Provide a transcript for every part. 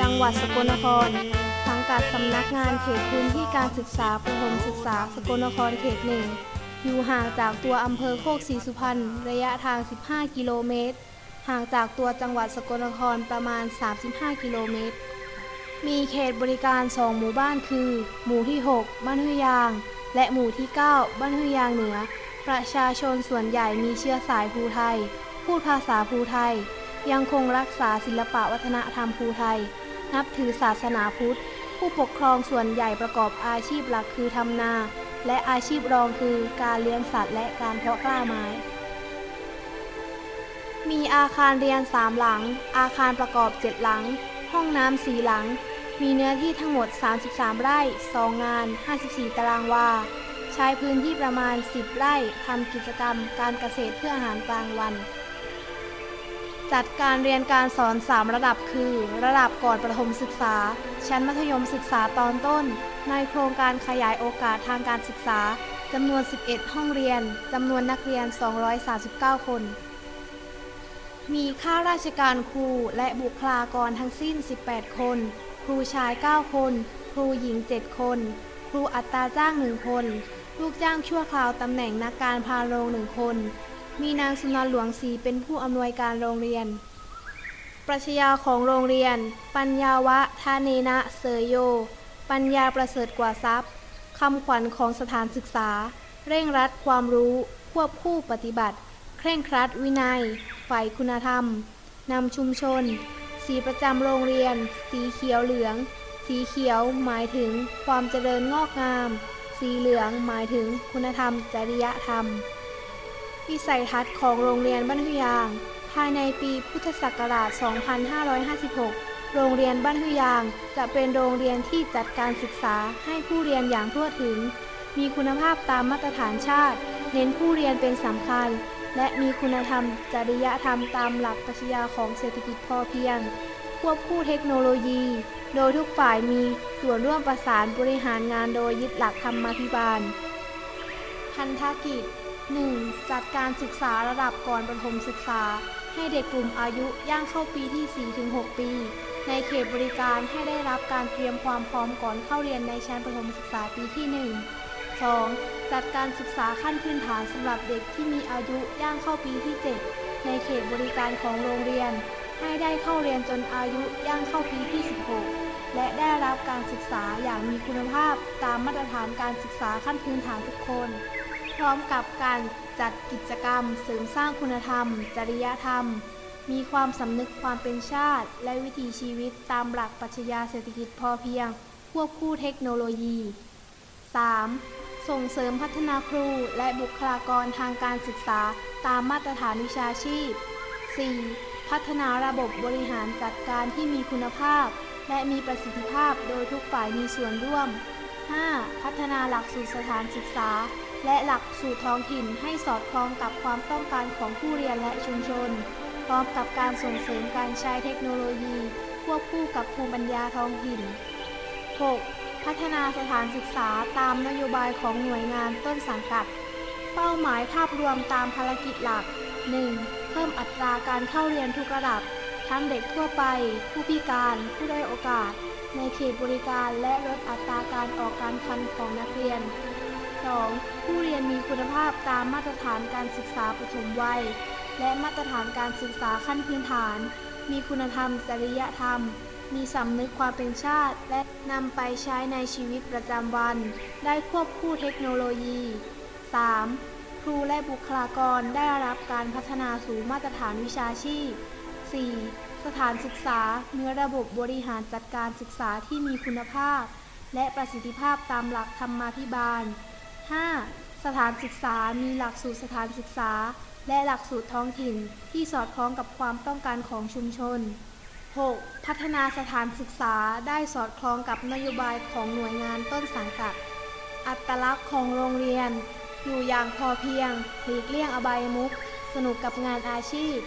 จังหวัดสกลนคร สังกัดสำนักงานเขตพื้นที่การศึกษาประถมศึกษาสกลนครเขตหนึ่งอยู่ห่างจากตัวอำเภอโคกศรีสุพรรณระยะทาง 15 กิโลเมตร ห่างจากตัวจังหวัดสกลนครประมาณ 35 กิโลเมตร มีเขตบริการ 2 หมู่บ้านคือ หมู่ที่ 6 บ้านห้วยยาง และหมู่ที่ 9 บ้านห้วยยางเหนือ ประชาชนส่วนใหญ่มีเชื้อสายภูไทย พูดภาษาภูไทย ยังคงรักษาศิลปะวัฒนธรรมภูไทย นับถือศาสนาพุทธ ผู้ปกครองส่วนใหญ่ประกอบอาชีพหลักคือทำนา และอาชีพรองคือการเลี้ยงสัตว์และการเพาะกล้าไม้ มีอาคารเรียน3หลัง อาคารประกอบ7หลัง ห้องน้ำ4หลัง มีเนื้อที่ทั้งหมด 33 ไร่ 2 งาน 54 ตารางวา ใช้พื้นที่ประมาณ 10 ไร่ทำกิจกรรม การเกษตรเพื่ออาหารกลางวัน จัดการเรียนการสอน 3 ระดับคือ ระดับก่อนประถมศึกษา ชั้นมัธยมศึกษาตอนต้น ในโครงการขยายโอกาสทางการศึกษาจำนวน 11 ห้องเรียนจำนวนนักเรียน 239 คน มีข้าราชการครูและบุคลากรทั้งสิ้น 18 คน ครูชาย 9 คน ครูหญิง 7 คน ครูอัตราจ้าง 1 คน ลูกจ้างชั่วคราวตำแหน่งนักการพาโรง 1 คน มีนางสุนทรหลวงศรีเป็นผู้อำนวยการโรงเรียน ปรัชญาของโรงเรียน ปัญญาวะทาเนนะเสยโย ปัญญาประเสริฐกว่าทรัพย์คำขวัญของสถานศึกษา เร่งรัดความรู้ ควบคู่ปฏิบัติ เคร่งครัดวินัยฝ่ายคุณธรรมนำชุมชน สีประจำโรงเรียน สีเขียวเหลือง สีเขียวหมายถึงความเจริญงอกงาม สีเหลืองหมายถึงคุณธรรมจริยธรรม วิสัยทัศน์ของโรงเรียนบ้านหุยาง ภายในปีพุทธศักราช 2556 โรงเรียนบ้านหุยาง จะเป็นโรงเรียนที่จัดการศึกษาให้ผู้เรียนอย่างทั่วถึง มีคุณภาพตามมาตรฐานชาติ เน้นผู้เรียนเป็นสำคัญ และมีคุณธรรม จริยธรรมตามหลักปรัชญาของเศรษฐกิจพอเพียง ควบคู่เทคโนโลยี โดยทุกฝ่ายมีส่วนร่วมประสานบริหารงานโดยยึดหลักธรรมาภิบาลพันธกิจ 1. จัดการศึกษาระดับก่อนประถมศึกษา ให้เด็กกลุ่มอายุย่างเข้าปีที่ 4-6 ปี ในเขตบริการให้ได้รับการเตรียมความพร้อมก่อนเข้าเรียนในชั้นประถมศึกษาปีที่ 1 2. จัดการศึกษาขั้นพื้นฐานสำหรับเด็กที่มีอายุย่างเข้าปีที่ 7 ในเขตบริการของโรงเรียน ให้ได้เข้าเรียนจนอายุย่างเข้าปีที่ 16 และได้รับการศึกษาอย่างมีคุณภาพตามมาตรฐานการศึกษาขั้นพื้นฐานทุกคน ร้อมกับการจัดกิจกรรมเสริมสร้างคุณธรรม จริยธรรม มีความสำนึกความเป็นชาติ และวิถีชีวิตตามหลักปรัชญาเศรษฐกิจพอเพียง ควบคู่เทคโนโลยี 3. ส่งเสริมพัฒนาครูและบุคลากรทางการศึกษาตามมาตรฐานวิชาชีพ 4. พัฒนาระบบบริหารจัดการที่มีคุณภาพ และมีประสิทธิภาพโดยทุกฝ่ายมีส่วนร่วม 5. พัฒนาหลักสูตรสถานศึกษา และหลักสูตรท้องถิ่นให้สอดคล้องกับความต้องการของผู้เรียนและชุมชน พร้อมกับการส่งเสริมการใช้เทคโนโลยี ควบคู่กับภูมิปัญญาท้องถิ่น 6. พัฒนาสถานศึกษาตามนโยบายของหน่วยงานต้นสังกัด เป้าหมายภาพรวมตามภารกิจหลัก 1. เพิ่มอัตราการเข้าเรียนทุกระดับ ทั้งเด็กทั่วไป ผู้พิการ ผู้ด้อยโอกาส ในเขตบริการและลดอัตราการออกการคันของนักเรียน 2. ผู้เรียนมีคุณภาพตามมาตรฐานการศึกษาปฐมวัย และมาตรฐานการศึกษาขั้นพื้นฐาน มีคุณธรรม จริยธรรม มีสำนึกความเป็นชาติ และนำไปใช้ในชีวิตประจำวัน ได้ควบคู่เทคโนโลยี 3. ครูและบุคลากรได้รับการพัฒนาสู่มาตรฐานวิชาชีพ 4. สถานศึกษามีระบบบริหารจัดการศึกษาที่มีคุณภาพ และประสิทธิภาพตามหลักธรรมาภิบาล 5. สถานศึกษามีหลักสูตรสถานศึกษา และหลักสูตรท้องถิ่นที่สอดคล้องกับความต้องการของชุมชน 6. พัฒนาสถานศึกษาได้สอดคล้องกับนโยบายของหน่วยงานต้นสังกัด อัตลักษณ์ของโรงเรียน อยู่อย่างพอเพียง หลีกเลี่ยงอบายมุขสนุกกับงานอาชีพ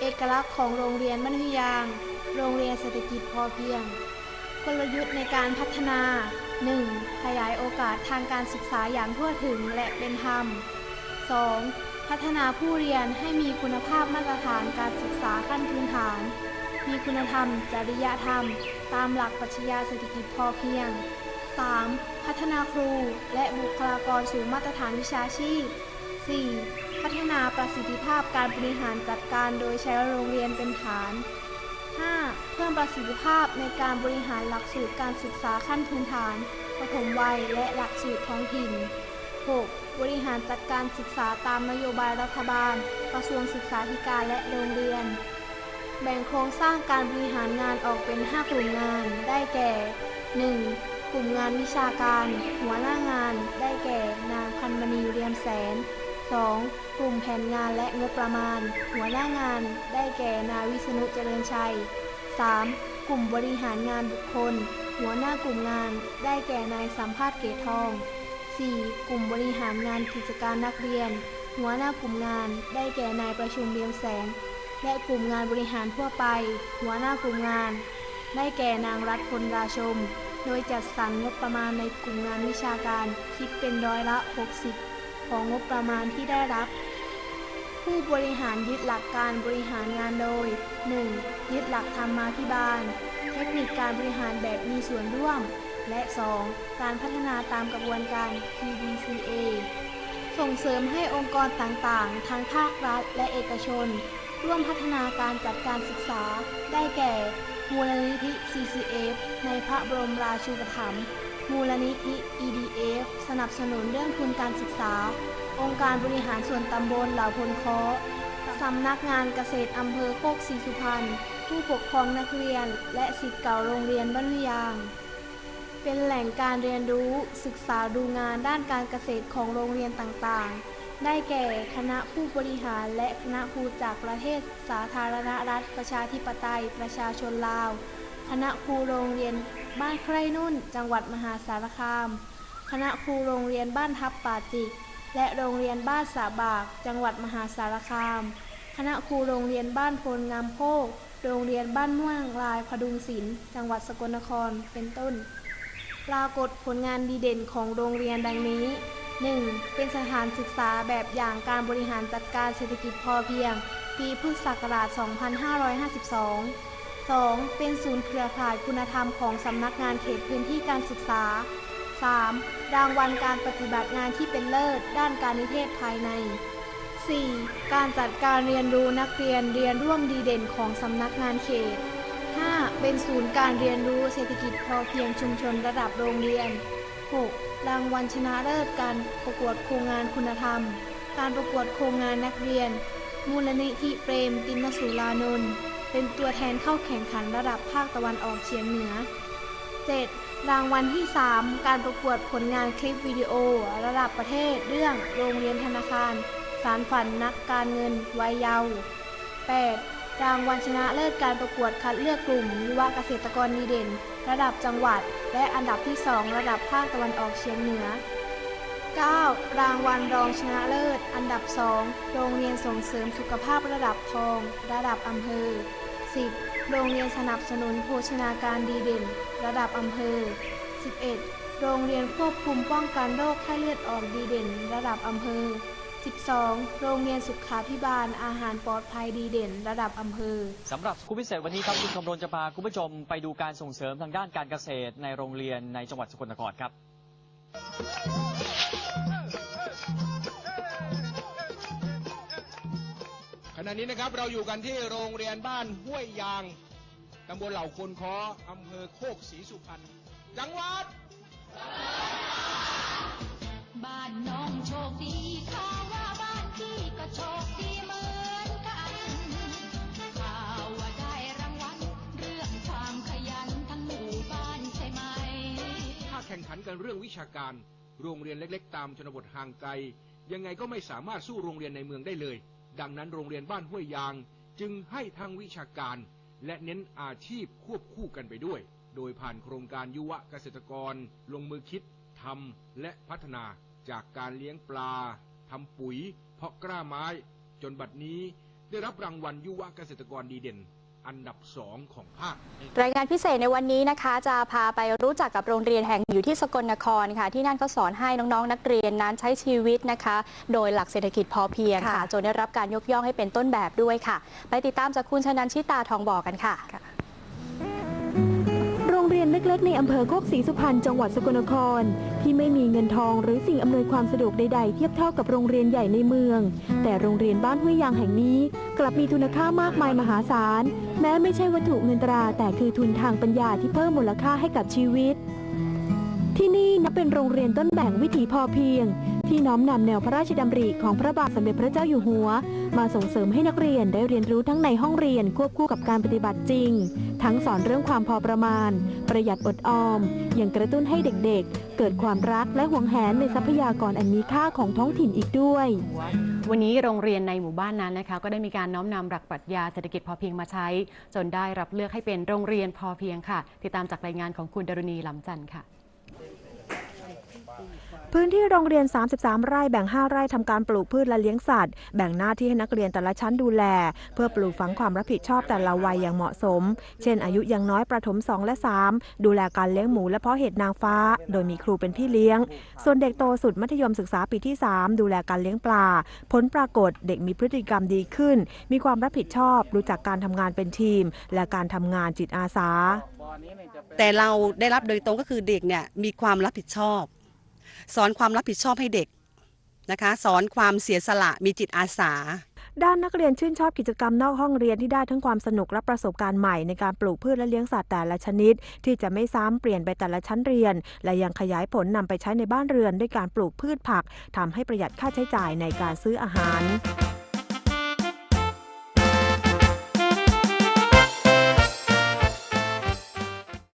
เอกลักษณ์ของโรงเรียนบ้านหุยางโรงเรียนเศรษฐกิจพอเพียง กลยุทธ์ในการพัฒนา 1. ขยายโอกาสทางการศึกษาอย่างทั่วถึงและเป็นธรรม 2. พัฒนาผู้เรียนให้มีคุณภาพมาตรฐานการศึกษาขั้นพื้นฐาน มีคุณธรรม จริยธรรม ตามหลักปรัชญาเศรษฐกิจพอเพียง 3. พัฒนาครูและบุคลากรสู่มาตรฐานวิชาชีพ 4. พัฒนาประสิทธิภาพการบริหารจัดการโดยใช้โรงเรียนเป็นฐาน เพิ่มประสิทธิภาพในการบริหารหลักสูตรการศึกษาขั้นพื้นฐานปฐมวัย และหลักสูตรท้องถิ่น 6. บริหารจัดการศึกษาตามนโยบายรัฐบาล กระทรวงศึกษาธิการและโรงเรียน แบ่งโครงสร้างการบริหารงานออกเป็น 5 กลุ่มงาน ได้แก่ 1. กลุ่มงานวิชาการ หัวหน้างาน ได้แก่นางพันมณีเรียมแสน 2. กลุ่มแผนงานและงบประมาณ หัวหน้างาน ได้แก่นายวิษณุเจริญชัย 3. กลุ่มบริหารงานบุคคล หัวหน้ากลุ่มงาน ได้แก่นายสัมภาษณ์เกตทอง 4. กลุ่มบริหารงานกิจการนักเรียน หัวหน้ากลุ่มงาน ได้แก่นายประชุมเรียมแสง และกลุ่มงานบริหารทั่วไป หัวหน้ากลุ่มงาน ได้แก่นางรัฐพลราชม โดยจัดสรรงบประมาณในกลุ่มงานวิชาการ คิดเป็นร้อยละ 60 ของงบประมาณที่ได้รับ ผู้บริหารยึดหลักการบริหารงานโดย 1. ยึดหลักธรรมาภิบาล เทคนิคการบริหารแบบมีส่วนร่วม และ 2. การพัฒนาตามกระบวนการ PDCA ส่งเสริมให้องค์กรต่างๆ ทั้งภาครัฐและเอกชน ร่วมพัฒนาการจัดการศึกษา ได้แก่ มูลนิธิ CCF ในพระบรมราชูปถัมภ์มูลนิธิ EDF สนับสนุนเรื่องทุนการศึกษา องค์การบริหารส่วนตำบลเหล่าพลเคาะสำนักงานเกษตรอำเภอโคกศรีสุพรรณผู้ปกครองนักเรียน และศิษย์เก่าโรงเรียนบ้านวิยาง เป็นแหล่งการเรียนรู้ศึกษาดูงานด้านการเกษตรของโรงเรียนต่างๆ ได้แก่คณะผู้บริหารและคณะครูจากประเทศสาธารณรัฐประชาธิปไตย ประชาชนลาว คณะครูโรงเรียนบ้านไคร่นุ่น จังหวัดมหาสารคาม คณะครูโรงเรียนบ้านทับป่าจิก และโรงเรียนบ้านสาบาก จังหวัดมหาสารคาม คณะครูโรงเรียนบ้านโพลงามโพกโรงเรียนบ้านม่วงลายพดุงศิลป์จังหวัดสกลนครเป็นต้น ปรากฏผลงานดีเด่นของโรงเรียนดังนี้ 1. เป็นสถานศึกษาแบบอย่างการบริหารจัดการเศรษฐกิจพอเพียง ปีพุทธศักราช 2552 2. เป็นศูนย์เครือข่ายคุณธรรมของสำนักงานเขตพื้นที่การศึกษา 3. รางวัลการปฏิบัติงานที่เป็นเลิศ ด้านการนิเทศภายใน 4. การจัดการเรียนรู้นักเรียนเรียนร่วมดีเด่นของสำนักงานเขต 5. เป็นศูนย์การเรียนรู้เศรษฐกิจพอเพียงชุมชนระดับโรงเรียน 6. รางวัลชนะเลิศการประกวดโครงงานคุณธรรม การประกวดโครงงานนักเรียน มูลนิธิเปรม ตินสุรานนท์เป็นตัวแทนเข้าแข่งขันระดับภาคตะวันออกเฉียงเหนือ 7. รางวัลที่ 3 การประกวดผลงานคลิปวิดีโอ ระดับประเทศเรื่องโรงเรียนธนาคาร สารฝันนักการเงินวัยเยาว์ 8. รางวัลชนะเลิศการประกวดคัดเลือกกลุ่มยุวเกษตรกรดีเด่น ระดับจังหวัด และอันดับที่ 2 ระดับภาคตะวันออกเฉียงเหนือ 9. รางวัลรองชนะเลิศ อันดับ 2 โรงเรียนส่งเสริมสุขภาพระดับทอง ระดับอำเภอ 10. โรงเรียนสนับสนุนโภชนาการดีเด่น ระดับอำเภอ 11. โรงเรียนควบคุมป้องกันโรคไข้เลือดออกดีเด่น ระดับอำเภอ 12. โรงเรียนสุขาพิบาลอาหารปลอดภัยดีเด่น ระดับอำเภอสำหรับคุณพิเศษวันนี้ครับคุณชมรมจะพาคุณผู้ชมไปดูการส่งเสริมทางด้านการเกษตรในโรงเรียนในจังหวัดสกลนครครับ ณะนี้นะครับเราอยู่กันที่โรงเรียนบ้านห้วยยางตำบลเหล่าคนคออำเภอโคกศรีสุพรรณจังหวัดบ้านน้องโชคดีข่าวว่าบ้านพี่ก็โชคดีเหมือนกันข่าวว่าได้รางวัลเรื่องความขยันทั้งหมู่บ้านใช่ไหม ถ้าแข่งขันกันเรื่องวิชาการ โรงเรียนเล็กๆ ตามชนบทห่างไกล ยังไงก็ไม่สามารถสู้โรงเรียนในเมืองได้เลย ดังนั้นโรงเรียนบ้านห้วยยางจึงให้ทั้งวิชาการและเน้นอาชีพควบคู่กันไปด้วย โดยผ่านโครงการยุวเกษตรกร ลงมือคิดทำและพัฒนาจากการเลี้ยงปลาทำปุ๋ย เพาะกล้าไม้ จนบัดนี้ได้รับรางวัลยุวเกษตรกรดีเด่น อันดับสองของภาค รายงานพิเศษในวันนี้นะคะ จะพาไปรู้จักกับโรงเรียนแห่งอยู่ที่สกลนครค่ะ ที่นั่นก็สอนให้น้องๆ นักเรียนนั้นใช้ชีวิตนะคะ โดยหลักเศรษฐกิจพอเพียงค่ะ ค่ะ จนได้รับการยกย่องให้เป็นต้นแบบด้วยค่ะ ไปติดตามจากคุณชนันชิตาทองบอกกันค่ะ ล็กๆ ในอำเภอโคกศรีสุพรรณจังหวัดสกลนคร ที่ไม่มีเงินทองหรือสิ่งอำนวยความสะดวกใดๆ เทียบเท่ากับโรงเรียนใหญ่ในเมือง แต่โรงเรียนบ้านห้วยยางแห่งนี้ กลับมีทุนค่ามากมายมหาศาล แม้ไม่ใช่วัตถุเงินตรา แต่คือทุนทางปัญญาที่เพิ่มมูลค่าให้กับชีวิต ที่นี่นับเป็นโรงเรียนต้นแบบวิถีพอเพียง ที่น้อมนำแนวพระราชดำริของพระบาทสมเด็จพระเจ้าอยู่หัว มาส่งเสริมให้นักเรียนได้เรียนรู้ทั้งในห้องเรียนควบคู่กับการปฏิบัติจริง ทั้งสอนเรื่องความพอประมาณ ประหยัดอดออม ยังกระตุ้นให้เด็กๆ เกิดความรักและห่วงแหนในทรัพยากรอันมีค่าของท้องถิ่นอีกด้วย วันนี้โรงเรียนในหมู่บ้านนั้นนะคะ ก็ได้มีการน้อมนำหลักปรัชญาเศรษฐกิจพอเพียงมาใช้ จนได้รับเลือกให้เป็นโรงเรียนพอเพียงค่ะ ติดตามจากรายงานของคุณดรุณีลำจันทร์ค่ะ พื้นที่โรงเรียน 33 ไร่แบ่ง 5 ไร่ทำการปลูกพืชและเลี้ยงสัตว์ แบ่งหน้าที่ให้นักเรียนแต่ละชั้นดูแล เพื่อปลูกฝังความรับผิดชอบแต่ละวัยอย่างเหมาะสม เช่น อายุยังน้อยประถม 2 และ 3 ดูแลการเลี้ยงหมูและเพาะเห็ดนางฟ้า โดยมีครูเป็นพี่เลี้ยง ส่วนเด็กโตสุดมัธยมศึกษาปีที่ 3 ดูแลการเลี้ยงปลา ผลปรากฏเด็กมีพฤติกรรมดีขึ้น มีความรับผิดชอบ รู้จักการทำงานเป็นทีม และการทำงานจิตอาสา แต่เราได้รับโดยตรงก็คือเด็กเนี่ยมีความรับผิดชอบ สอนความรับผิดชอบให้เด็กนะคะ สอนความเสียสละมีจิตอาสาด้านนักเรียนชื่นชอบกิจกรรมนอกห้องเรียนที่ได้ทั้งความสนุกและประสบการณ์ใหม่ในการปลูกพืชและเลี้ยงสัตว์แต่ละชนิด ที่จะไม่ซ้ำเปลี่ยนไปแต่ละชั้นเรียน และยังขยายผลนำไปใช้ในบ้านเรือนด้วยการปลูกพืชผักทำให้ประหยัดค่าใช้จ่ายในการซื้ออาหาร